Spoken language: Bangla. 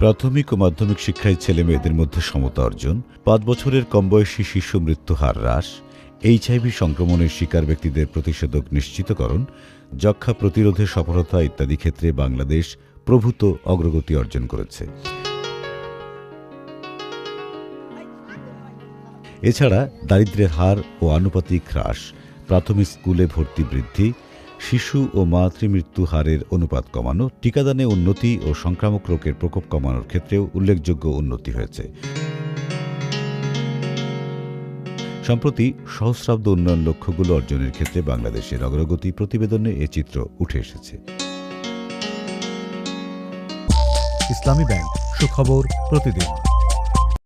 প্রাথমিক ও মাধ্যমিক শিক্ষায় ছেলে মেয়েদের মধ্যে সমতা অর্জন, পাঁচ বছরের কম বয়সী শিশু মৃত্যু হার হ্রাস, এইচআইভি সংক্রমণের শিকার ব্যক্তিদের প্রতিষেধক নিশ্চিতকরণ যক্ষা প্রতিরোধে সফলতা ইত্যাদি ক্ষেত্রে বাংলাদেশ প্রভূত অগ্রগতি অর্জন করেছে। এছাড়া দারিদ্র্যের হার ও আনুপাতিক হ্রাস, প্রাথমিক স্কুলে ভর্তি বৃদ্ধি শিশু ও মাতৃমৃত্যু হারের অনুপাত কমানো, টিকাদানে উন্নতি ও সংক্রামক রোগের প্রকোপ কমানোর ক্ষেত্রেও উল্লেখযোগ্য উন্নতি হয়েছে। সম্প্রতি সহস্রাব্দ উন্নয়ন লক্ষ্যগুলো অর্জনের ক্ষেত্রে বাংলাদেশের অগ্রগতি প্রতিবেদনে এ চিত্র উঠে এসেছে। ইসলামী ব্যাংক, সুখবর প্রতিদিন।